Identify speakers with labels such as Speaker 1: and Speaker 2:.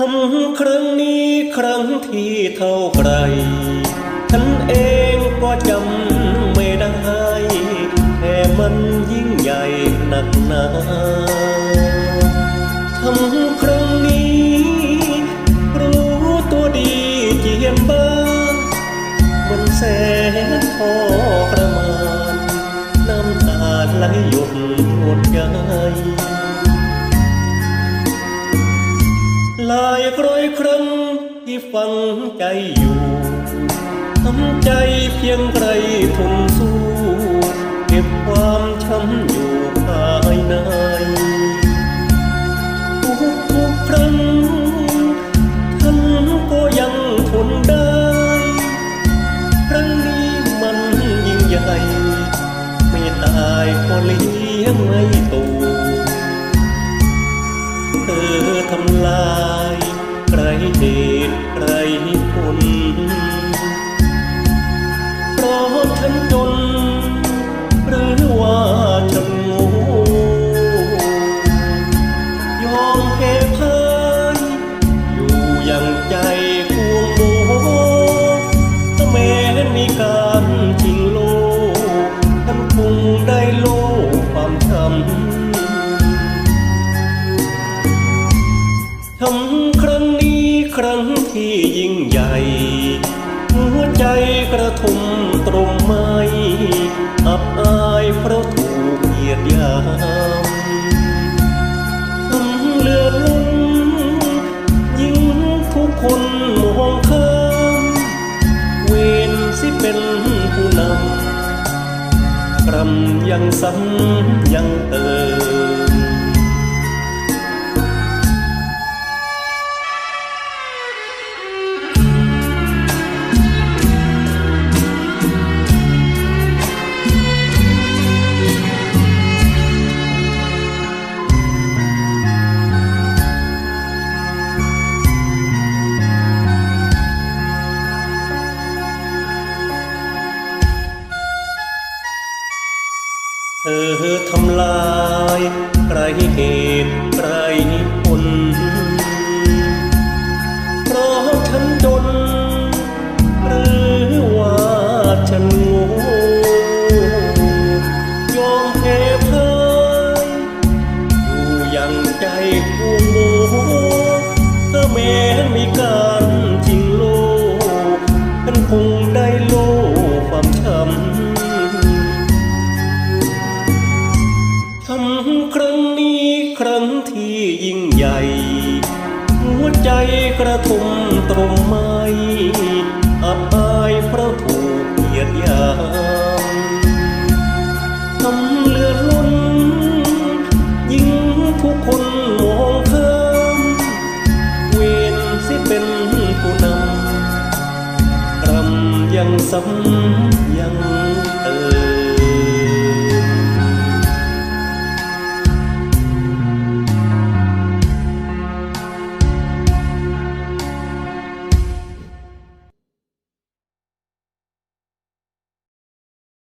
Speaker 1: ทำครั้งนี้ครั้งที่เท่าไรท่านเองก็จำไม่ได้แต่มันยิ่งใหญ่หนักหนาทำครั้งนี้ รู้ตัวดีเกียนบ้างมันแสนทอประมาณ น้ำตาไหลหยดหมดใจ ลายร้อยครั้งที่ฟังใจอยู่ทำใจเพียงไรทนสู้ เก็บความช้ำอยู่ภายในทุกทุกๆครั้งท่านก็ยังทนได้ครั้งนี้มันยิ่งใหญ่ ไม่ตายก็เลี้ยงไม่โต ใครเหตุใครผลเพราะฉันจน หรือว่าฉันง่ยอมแพ้พ่ายอยู่อย่างใจควงโมถ้าแม้มีการชิงโลกฉันคงได้โลกความช้ำทำครั้ง ครั้งที่ยิ่งใหญ่ หัวใจกระทมตรงไม้อับอายเพราะถูกเหยียดยามทำเลือดล้นยิ่งทุกคนมองข้ามเวนสิเป็นผู้นำกรำยังซ้ำยังเติม ธอทำลายไรเหตุไร ใจกระทุ่มตรงไม่อับอายเพราะถูกเหยียดยามทำเลือดลุ้นยิ่งผู้คนมองข้ามเวรสิเป็นผู้นำรำยังซ้ำยัง